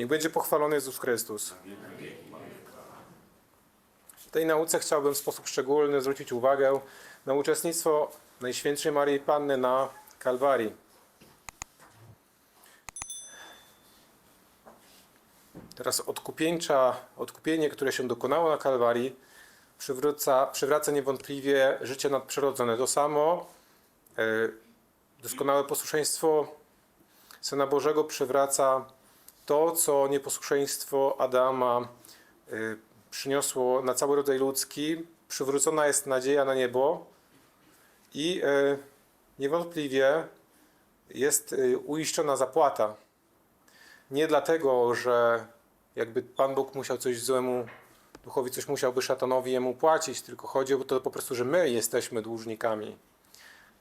Niech będzie pochwalony Jezus Chrystus. W tej nauce chciałbym w sposób szczególny zwrócić uwagę na uczestnictwo Najświętszej Maryi Panny na Kalwarii. Teraz odkupieńcza, odkupienie, które się dokonało na Kalwarii, przywraca, przywraca niewątpliwie życie nadprzyrodzone. To samo e, doskonałe posłuszeństwo Syna Bożego przywraca to, co nieposłuszeństwo Adama y, przyniosło na cały rodzaj ludzki. Przywrócona jest nadzieja na niebo i y, niewątpliwie jest y, uiszczona zapłata. Nie dlatego, że jakby Pan Bóg musiał coś złemu duchowi, coś musiałby szatanowi jemu płacić, tylko chodzi o to po prostu, że my jesteśmy dłużnikami.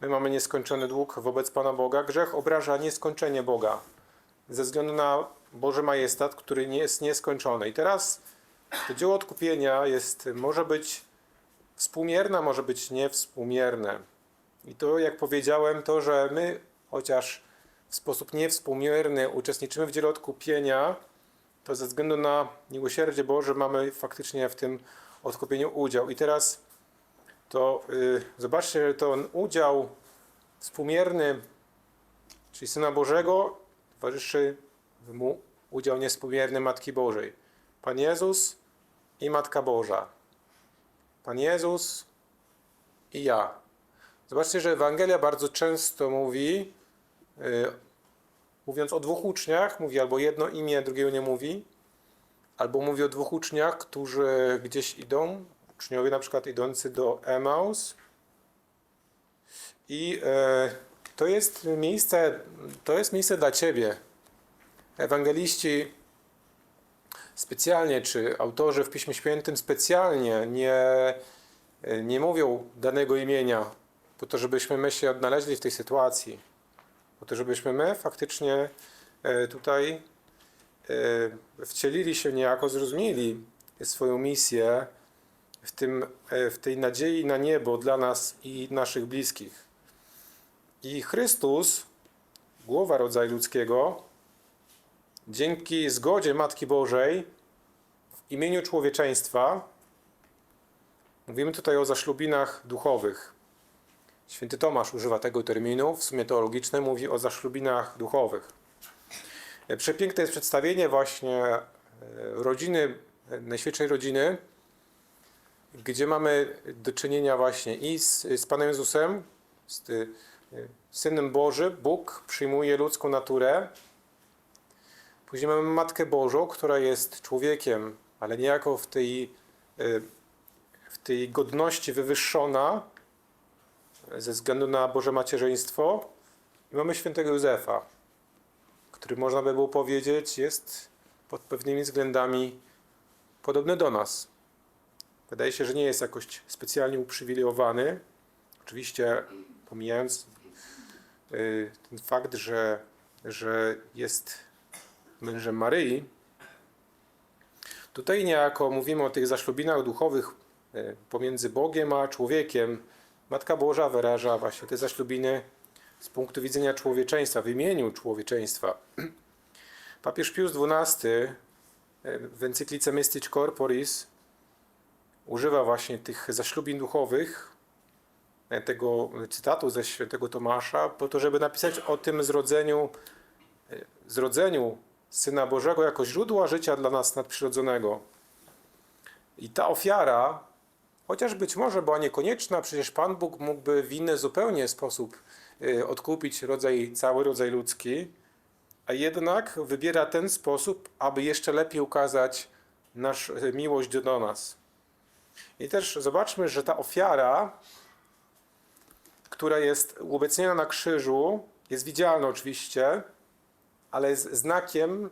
My mamy nieskończony dług wobec Pana Boga. Grzech obraża nieskończenie Boga ze względu na Boży majestat, który nie jest nieskończony. I teraz to dzieło odkupienia jest, może być współmierne, może być niewspółmierne. I to, jak powiedziałem, to, że my, chociaż w sposób niewspółmierny uczestniczymy w dziele odkupienia, to ze względu na miłosierdzie Boże mamy faktycznie w tym odkupieniu udział. I teraz to y, zobaczcie, że ten udział współmierny, czyli Syna Bożego, towarzyszy mu udział niewspółmierny Matki Bożej. Pan Jezus i Matka Boża. Pan Jezus i ja. Zobaczcie, że Ewangelia bardzo często mówi, y, mówiąc o dwóch uczniach, mówi albo jedno imię, drugiego nie mówi, albo mówi o dwóch uczniach, którzy gdzieś idą, uczniowie na przykład idący do Emaus. I e, to jest miejsce, to jest miejsce dla Ciebie. Ewangeliści specjalnie, czy autorzy w Piśmie Świętym specjalnie nie, nie mówią danego imienia, po to, żebyśmy my się odnaleźli w tej sytuacji. Po to, żebyśmy my faktycznie e, tutaj e, wcielili się niejako, zrozumieli swoją misję w, tym, e, w tej nadziei na niebo dla nas i naszych bliskich. I Chrystus, głowa rodzaju ludzkiego, dzięki zgodzie Matki Bożej w imieniu człowieczeństwa, mówimy tutaj o zaślubinach duchowych. Święty Tomasz używa tego terminu, w sumie teologiczny, mówi o zaślubinach duchowych. Przepiękne jest przedstawienie właśnie e, rodziny, e, Najświętszej Rodziny, gdzie mamy do czynienia właśnie i z, z Panem Jezusem, z Synem Boży, Bóg przyjmuje ludzką naturę. Później mamy Matkę Bożą, która jest człowiekiem, ale niejako w tej, y, w tej godności wywyższona ze względu na Boże macierzyństwo. I mamy świętego Józefa, który można by było powiedzieć jest pod pewnymi względami podobny do nas. Wydaje się, że nie jest jakoś specjalnie uprzywilejowany. Oczywiście pomijając y, ten fakt, że, że jest mężem Maryi, tutaj niejako mówimy o tych zaślubinach duchowych y, pomiędzy Bogiem a człowiekiem. Matka Boża wyraża właśnie te zaślubiny z punktu widzenia człowieczeństwa, w imieniu człowieczeństwa. Papież Pius XII y, w encyklice Mystic Corporis używa właśnie tych zaślubin duchowych, e, tego cytatu ze świętego Tomasza, po to, żeby napisać o tym zrodzeniu, e, zrodzeniu Syna Bożego jako źródła życia dla nas nadprzyrodzonego. I ta ofiara, chociaż być może była niekonieczna, przecież Pan Bóg mógłby w inny zupełnie sposób e, odkupić rodzaj, cały rodzaj ludzki, a jednak wybiera ten sposób, aby jeszcze lepiej ukazać nasz miłość do nas. I też zobaczmy, że ta ofiara, która jest uobecniona na krzyżu, jest widzialna oczywiście, ale jest znakiem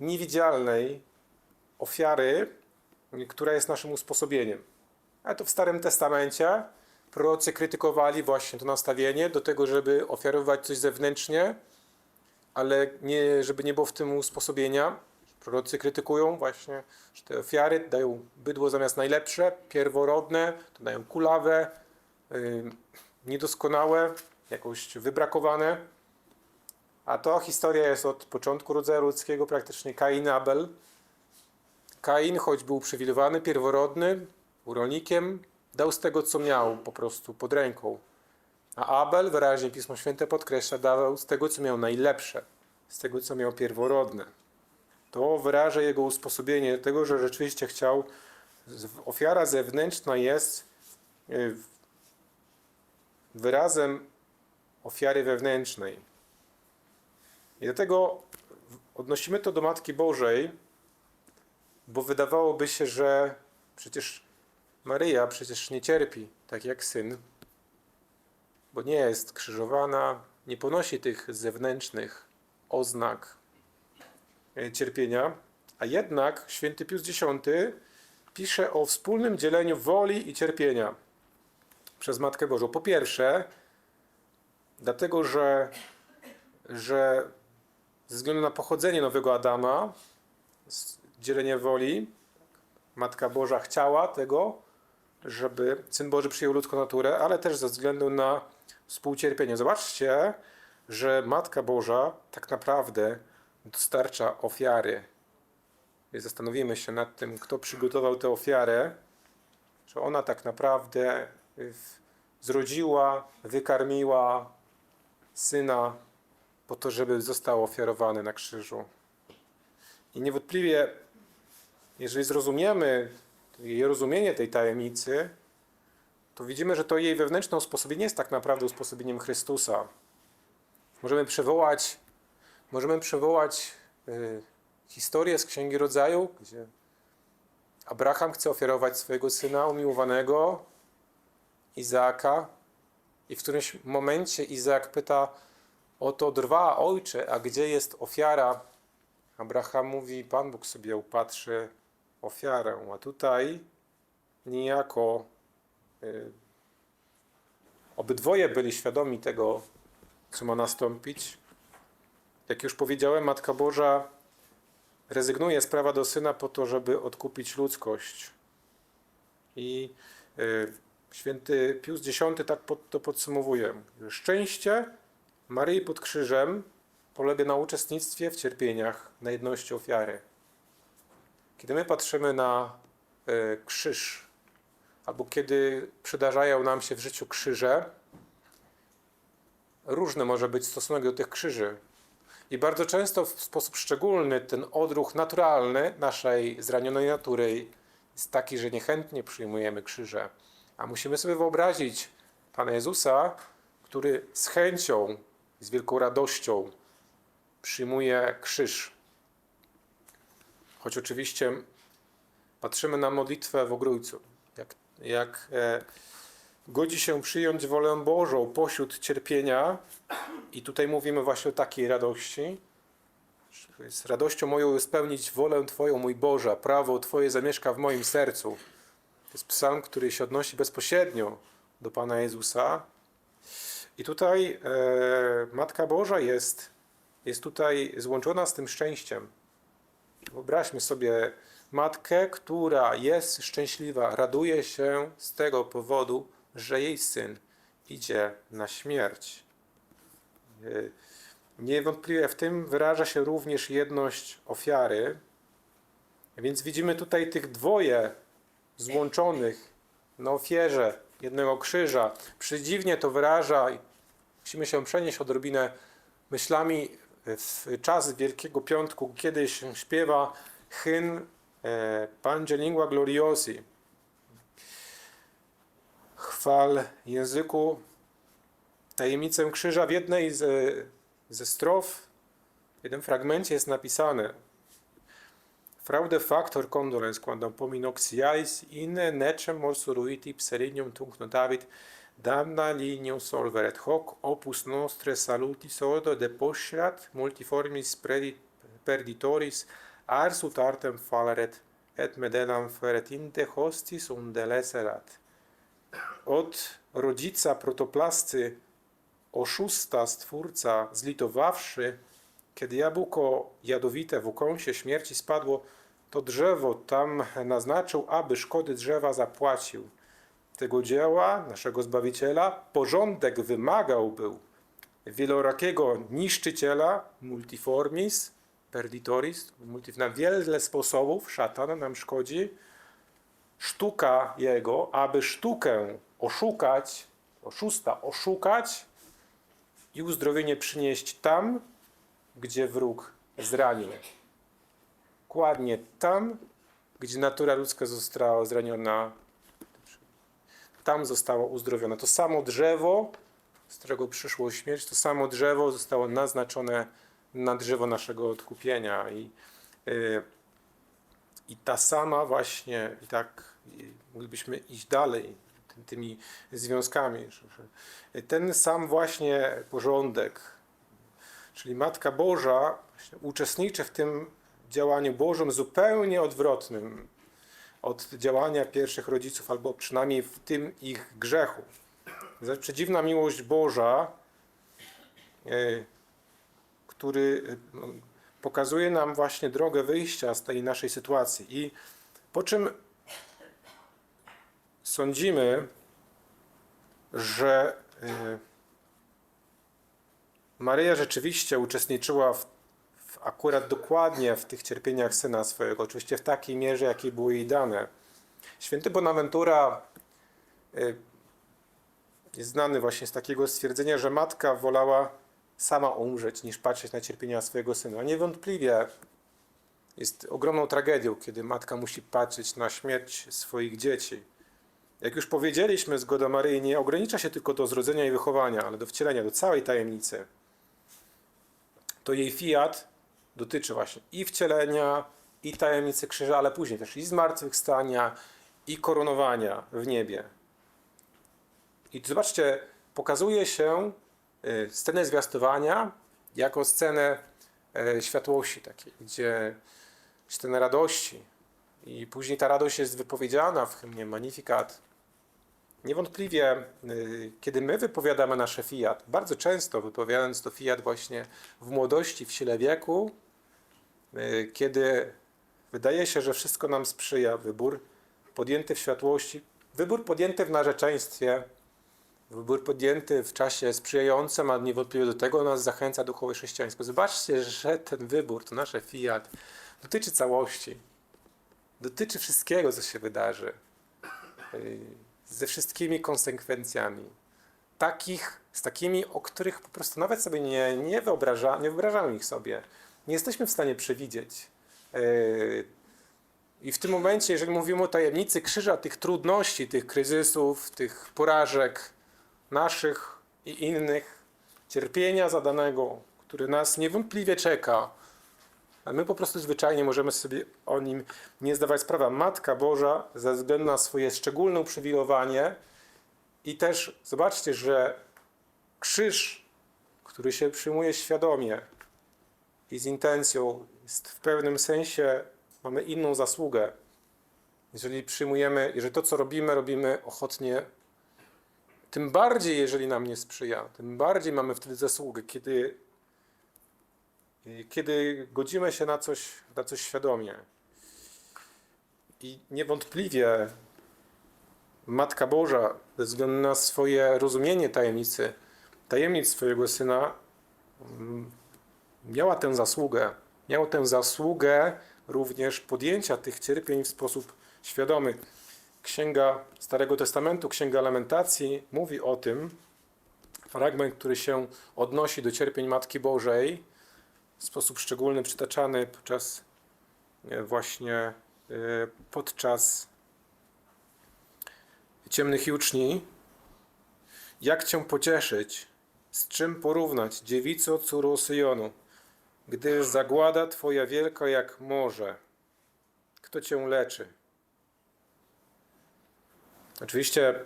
niewidzialnej ofiary, która jest naszym usposobieniem. A to w Starym Testamencie prorocy krytykowali właśnie to nastawienie do tego, żeby ofiarować coś zewnętrznie, ale nie, żeby nie było w tym usposobienia. Prorocy krytykują właśnie, że te ofiary dają bydło zamiast najlepsze, pierworodne, to dają kulawe, niedoskonałe, jakoś wybrakowane. A to historia jest od początku rodzaju ludzkiego, praktycznie Kain, Abel. Kain, choć był uprzywilejowany, pierworodny, był dał z tego, co miał po prostu pod ręką. A Abel, wyraźnie Pismo Święte podkreśla, dawał z tego, co miał najlepsze, z tego, co miał pierworodne. To wyraża jego usposobienie tego, że rzeczywiście chciał, ofiara zewnętrzna jest y, wyrazem ofiary wewnętrznej. I dlatego odnosimy to do Matki Bożej, bo wydawałoby się, że przecież Maryja przecież nie cierpi, tak jak syn, bo nie jest krzyżowana, nie ponosi tych zewnętrznych oznak e, cierpienia, a jednak święty Pius X pisze o wspólnym dzieleniu woli i cierpienia przez Matkę Bożą. Po pierwsze, dlatego, że, że ze względu na pochodzenie nowego Adama, dzielenie woli, Matka Boża chciała tego, żeby Syn Boży przyjął ludzką naturę, ale też ze względu na współcierpienie. Zobaczcie, że Matka Boża tak naprawdę dostarcza ofiary. I zastanowimy się nad tym, kto przygotował tę ofiarę, że ona tak naprawdę zrodziła, wykarmiła Syna po to, żeby został ofiarowany na krzyżu. I niewątpliwie, jeżeli zrozumiemy jej rozumienie tej tajemnicy, to widzimy, że to jej wewnętrzne usposobienie jest tak naprawdę usposobieniem Chrystusa. Możemy przywołać, możemy przywołać y, historię z Księgi Rodzaju, gdzie Abraham chce ofiarować swojego syna umiłowanego, Izaaka, i w którymś momencie Izaak pyta, oto drwa, ojcze, a gdzie jest ofiara? Abraham mówi, Pan Bóg sobie upatrzy ofiarę, a tutaj niejako y, obydwoje byli świadomi tego, co ma nastąpić. Jak już powiedziałem, Matka Boża rezygnuje z prawa do syna po to, żeby odkupić ludzkość. I y, święty Pius X tak pod, to podsumowuje. Szczęście Maryi pod krzyżem polega na uczestnictwie w cierpieniach, na jedności ofiary. Kiedy my patrzymy na y, krzyż, albo kiedy przydarzają nam się w życiu krzyże, różny może być stosunek do tych krzyży. I bardzo często w sposób szczególny ten odruch naturalny naszej zranionej natury jest taki, że niechętnie przyjmujemy krzyże. A musimy sobie wyobrazić Pana Jezusa, który z chęcią, z wielką radością przyjmuje krzyż. Choć oczywiście patrzymy na modlitwę w ogrójcu, jak, jak e, godzi się przyjąć wolę Bożą pośród cierpienia, i tutaj mówimy właśnie o takiej radości. Z radością moją spełnić wolę Twoją, mój Boże, prawo Twoje zamieszka w moim sercu. To jest psalm, który się odnosi bezpośrednio do Pana Jezusa. I tutaj e, Matka Boża jest, jest tutaj złączona z tym szczęściem. Wyobraźmy sobie matkę, która jest szczęśliwa, raduje się z tego powodu, że jej syn idzie na śmierć. E, Niewątpliwie w tym wyraża się również jedność ofiary. Więc widzimy tutaj tych dwoje złączonych na ofierze jednego krzyża. Przedziwnie to wyraża, musimy się przenieść odrobinę myślami w czas Wielkiego Piątku, kiedy się śpiewa hymn e, Pange Lingua Gloriosi. Chwal języku tajemnicę krzyża w jednej ze, ze strof, w jednym fragmencie jest napisane Fraude factor condolens quandam pominoxiais in necem morsuruiti pserinium tunc damna linium solveret hoc opus nostre salutis ordo deposcerat multiformis predit perditoris ars ut artem faleret et medenam feretinte hostis undeleserat od rodzica protoplasty oszusta twórca zlitowawszy kiedy jabłko jadowite w ukąsie śmierci spadło, to drzewo tam naznaczył, aby szkody drzewa zapłacił. Tego dzieła, naszego Zbawiciela, porządek wymagał był, wielorakiego niszczyciela, multiformis, perditoris, na wiele sposobów szatan nam szkodzi. Sztuka jego, aby sztukę oszukać, oszusta oszukać i uzdrowienie przynieść tam, gdzie wróg zranił. Dokładnie tam, gdzie natura ludzka została zraniona, tam zostało uzdrowione. To samo drzewo, z którego przyszło śmierć, to samo drzewo zostało naznaczone na drzewo naszego odkupienia. I, y, i ta sama właśnie, i tak moglibyśmy iść dalej ty- tymi związkami. Ten sam właśnie porządek, czyli Matka Boża uczestniczy w tym działaniu Bożym zupełnie odwrotnym od działania pierwszych rodziców, albo przynajmniej w tym ich grzechu. Zaś Przedziwna miłość Boża, e, który no, pokazuje nam właśnie drogę wyjścia z tej naszej sytuacji. I po czym sądzimy, że e, Maryja rzeczywiście uczestniczyła w, w akurat dokładnie w tych cierpieniach syna swojego, oczywiście w takiej mierze, jakiej były jej dane. Święty Bonaventura y, jest znany właśnie z takiego stwierdzenia, że matka wolała sama umrzeć, niż patrzeć na cierpienia swojego syna. Niewątpliwie jest ogromną tragedią, kiedy matka musi patrzeć na śmierć swoich dzieci. Jak już powiedzieliśmy, zgoda Maryi nie ogranicza się tylko do zrodzenia i wychowania, ale do wcielenia, do całej tajemnicy. To jej fiat dotyczy właśnie i wcielenia, i tajemnicy krzyża, ale później też i zmartwychwstania, i koronowania w niebie. I zobaczcie, pokazuje się y, scenę zwiastowania jako scenę e, światłości takiej, gdzie scenę radości. I później ta radość jest wypowiedziana w hymnie Magnificat. Niewątpliwie, y, kiedy my wypowiadamy nasze fiat, bardzo często wypowiadając to fiat właśnie w młodości, w sile wieku, y, kiedy wydaje się, że wszystko nam sprzyja, wybór podjęty w światłości, wybór podjęty w narzeczeństwie, wybór podjęty w czasie sprzyjającym, a niewątpliwie do tego nas zachęca duchowe chrześcijaństwo. Zobaczcie, że ten wybór, to nasze fiat, dotyczy całości, dotyczy wszystkiego, co się wydarzy y, ze wszystkimi konsekwencjami. Takich, z takimi, o których po prostu nawet sobie nie, nie, wyobraża, nie wyobrażamy ich sobie. Nie jesteśmy w stanie przewidzieć. Yy, I w tym momencie, jeżeli mówimy o tajemnicy krzyża, tych trudności, tych kryzysów, tych porażek naszych i innych, cierpienia zadanego, który nas niewątpliwie czeka, a my po prostu zwyczajnie możemy sobie o nim nie zdawać sprawy. Matka Boża, ze względu na swoje szczególne uprzywilejowanie i też zobaczcie, że krzyż, który się przyjmuje świadomie i z intencją, jest w pewnym sensie, mamy inną zasługę. Jeżeli przyjmujemy, jeżeli to, co robimy, robimy ochotnie, tym bardziej, jeżeli nam nie sprzyja, tym bardziej mamy wtedy zasługę, kiedy kiedy godzimy się na coś, na coś świadomie. I niewątpliwie Matka Boża, ze względu na swoje rozumienie tajemnicy, tajemnic swojego syna, mm, miała tę zasługę. Miała tę zasługę również podjęcia tych cierpień w sposób świadomy. Księga Starego Testamentu, Księga Lamentacji mówi o tym, fragment, który się odnosi do cierpień Matki Bożej, w sposób szczególny przytaczany podczas e, właśnie e, podczas ciemnych juczni. Jak cię pocieszyć? Z czym porównać, dziewico córo Syjonu? Gdyż zagłada twoja wielka jak morze. Kto cię leczy? Oczywiście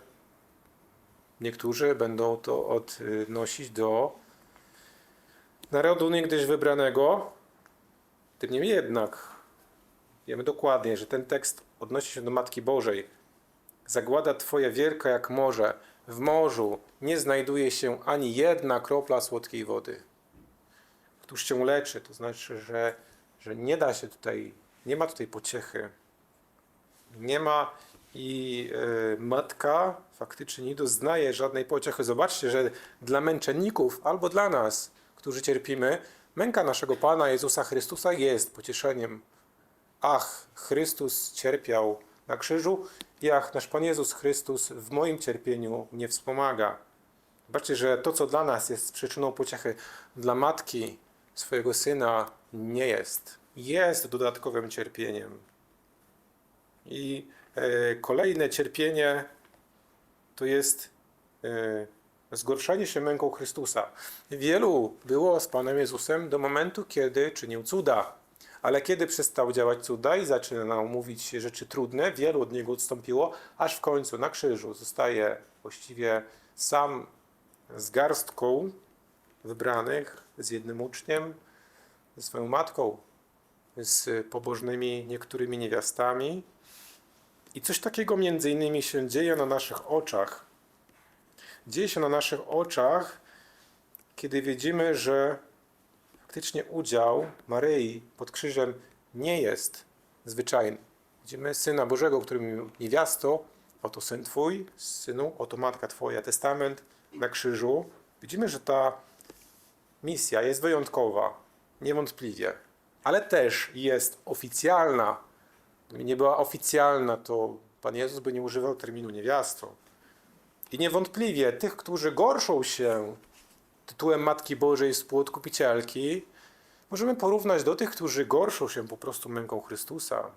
niektórzy będą to odnosić do narodu niegdyś wybranego. Tym niemniej jednak wiemy dokładnie, że ten tekst odnosi się do Matki Bożej. Zagłada Twoja wielka jak morze. W morzu nie znajduje się ani jedna kropla słodkiej wody. Któż cię leczy? To znaczy, że, że nie da się tutaj, nie ma tutaj pociechy. Nie ma i e, matka faktycznie nie doznaje żadnej pociechy. Zobaczcie, że dla męczenników albo dla nas, którzy cierpimy, męka naszego Pana Jezusa Chrystusa jest pocieszeniem. Ach, Chrystus cierpiał na krzyżu i ach, nasz Pan Jezus Chrystus w moim cierpieniu mnie wspomaga. Zobaczcie, że to, co dla nas jest przyczyną pociechy, dla matki swojego syna nie jest. Jest dodatkowym cierpieniem. I e, kolejne cierpienie to jest e, zgorszenie się męką Chrystusa. Wielu było z Panem Jezusem do momentu, kiedy czynił cuda. Ale kiedy przestał działać cuda i zaczynał mówić rzeczy trudne, wielu od niego odstąpiło, aż w końcu na krzyżu zostaje właściwie sam z garstką wybranych, z jednym uczniem, ze swoją matką, z pobożnymi niektórymi niewiastami. I coś takiego między innymi się dzieje na naszych oczach. Dzieje się na naszych oczach, kiedy widzimy, że faktycznie udział Maryi pod krzyżem nie jest zwyczajny. Widzimy Syna Bożego, który mówił, niewiasto, oto Syn Twój, Synu, oto Matka Twoja, testament na krzyżu. Widzimy, że ta misja jest wyjątkowa, niewątpliwie, ale też jest oficjalna. Gdyby nie była oficjalna, to Pan Jezus by nie używał terminu niewiasto. I niewątpliwie tych, którzy gorszą się tytułem Matki Bożej Współodkupicielki, możemy porównać do tych, którzy gorszą się po prostu męką Chrystusa.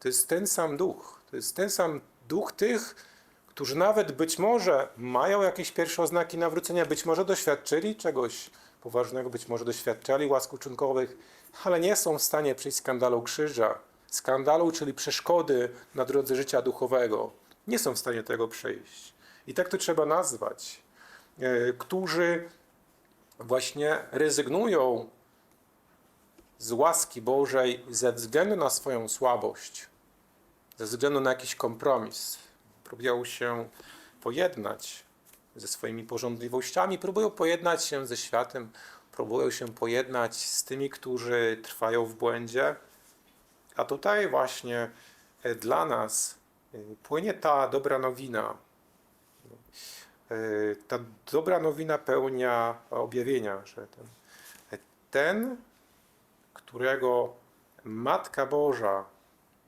To jest ten sam duch. To jest ten sam duch tych, którzy nawet być może mają jakieś pierwsze oznaki nawrócenia, być może doświadczyli czegoś poważnego, być może doświadczali łask uczynkowych, ale nie są w stanie przejść skandalu krzyża. Skandalu, czyli przeszkody na drodze życia duchowego. Nie są w stanie tego przejść. I tak to trzeba nazwać. E, Którzy właśnie rezygnują z łaski Bożej ze względu na swoją słabość, ze względu na jakiś kompromis. Próbują się pojednać ze swoimi porządliwościami, próbują pojednać się ze światem, próbują się pojednać z tymi, którzy trwają w błędzie. A tutaj właśnie e, dla nas e, płynie ta dobra nowina. E, Ta dobra nowina pełnia objawienia, że ten, ten którego Matka Boża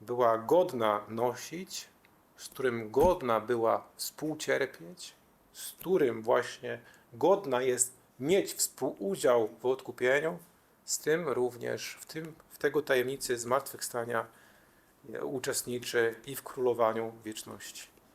była godna nosić, z którym godna była współcierpieć, z którym właśnie godna jest mieć współudział w odkupieniu, z tym również w, tym, w tego tajemnicy zmartwychwstania uczestniczy i w królowaniu wieczności.